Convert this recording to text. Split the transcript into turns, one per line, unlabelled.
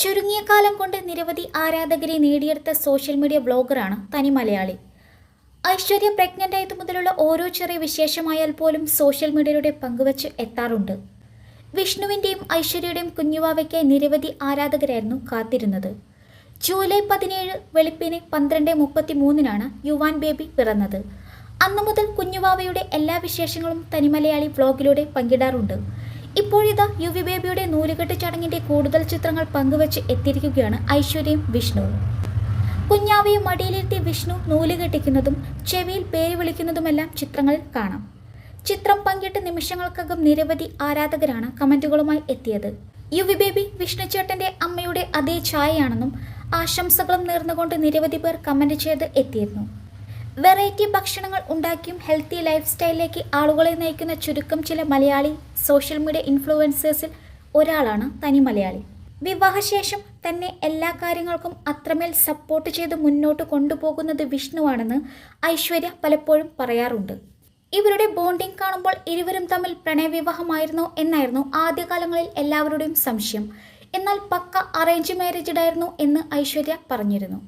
ചുരുങ്ങിയ കാലം കൊണ്ട് നിരവധി ആരാധകരെ നേടിയെടുത്ത സോഷ്യൽ മീഡിയ ബ്ലോഗറാണ് തനി മലയാളി. ഐശ്വര്യ പ്രഗ്നന്റ് ആയത് മുതലുള്ള ഓരോ ചെറിയ വിശേഷമായാൽ പോലും സോഷ്യൽ മീഡിയയിലൂടെ പങ്കുവച്ച് എത്താറുണ്ട്. വിഷ്ണുവിന്റെയും ഐശ്വര്യയുടെയും കുഞ്ഞുവാവയ്ക്കായി നിരവധി ആരാധകരായിരുന്നു കാത്തിരുന്നത്. ജൂലൈ പതിനേഴ് വെളുപ്പിന് പന്ത്രണ്ട് മുപ്പത്തി മൂന്നിനാണ് യുവാൻ ബേബി പിറന്നത്. അന്നു മുതൽ കുഞ്ഞുവാവയുടെ എല്ലാ വിശേഷങ്ങളും തനിമലയാളി വ്ളോഗിലൂടെ പങ്കിടാറുണ്ട്. ഇപ്പോഴിതാ യുവി ബേബിയുടെ നൂലുകെട്ട് ചടങ്ങിന്റെ കൂടുതൽ ചിത്രങ്ങൾ പങ്കുവച്ച് എത്തിയിരിക്കുകയാണ് ഐശ്വര്യയും വിഷ്ണുവും കുഞ്ഞാവയെ മടിയിലിരുത്തി വിഷ്ണു നൂൽ കെട്ടിക്കുന്നതും ചെവിയിൽ പേര് വിളിക്കുന്നതുമെല്ലാം ചിത്രങ്ങളിൽ കാണാം. ചിത്രം പങ്കിട്ട് നിമിഷങ്ങൾക്കകം നിരവധി ആരാധകരാണ് കമന്റുകളുമായി എത്തിയത്. യുവി ബേബി വിഷ്ണു ചേട്ടന്റെ അമ്മയുടെ അതേ ഛായയാണെന്നും ആശംസകളും നേർന്നുകൊണ്ട് നിരവധി പേർ കമന്റ് ചെയ്ത് എത്തിയിരുന്നു. വെറൈറ്റി ഭക്ഷണങ്ങൾ ഉണ്ടാക്കിയും ഹെൽത്തി ലൈഫ് സ്റ്റൈലിലേക്ക് ആളുകളെ നയിക്കുന്ന ചുരുക്കം ചില മലയാളി സോഷ്യൽ മീഡിയ ഇൻഫ്ലുവൻസേഴ്സിൽ ഒരാളാണ് തനി മലയാളി. വിവാഹശേഷം തന്നെ എല്ലാ കാര്യങ്ങൾക്കും അത്രമേൽ സപ്പോർട്ട് ചെയ്ത് മുന്നോട്ട് കൊണ്ടുപോകുന്നത് വിഷ്ണുവാണെന്ന് ഐശ്വര്യ പലപ്പോഴും പറയാറുണ്ട്. ഇവരുടെ ബോണ്ടിംഗ് കാണുമ്പോൾ ഇരുവരും തമ്മിൽ പ്രണയവിവാഹമായിരുന്നോ എന്നായിരുന്നു ആദ്യകാലങ്ങളിൽ എല്ലാവരുടെയും സംശയം. എന്നാൽ പക്ക അറേഞ്ച് മാരേജഡായിരുന്നു എന്ന് ഐശ്വര്യ പറഞ്ഞിരുന്നു.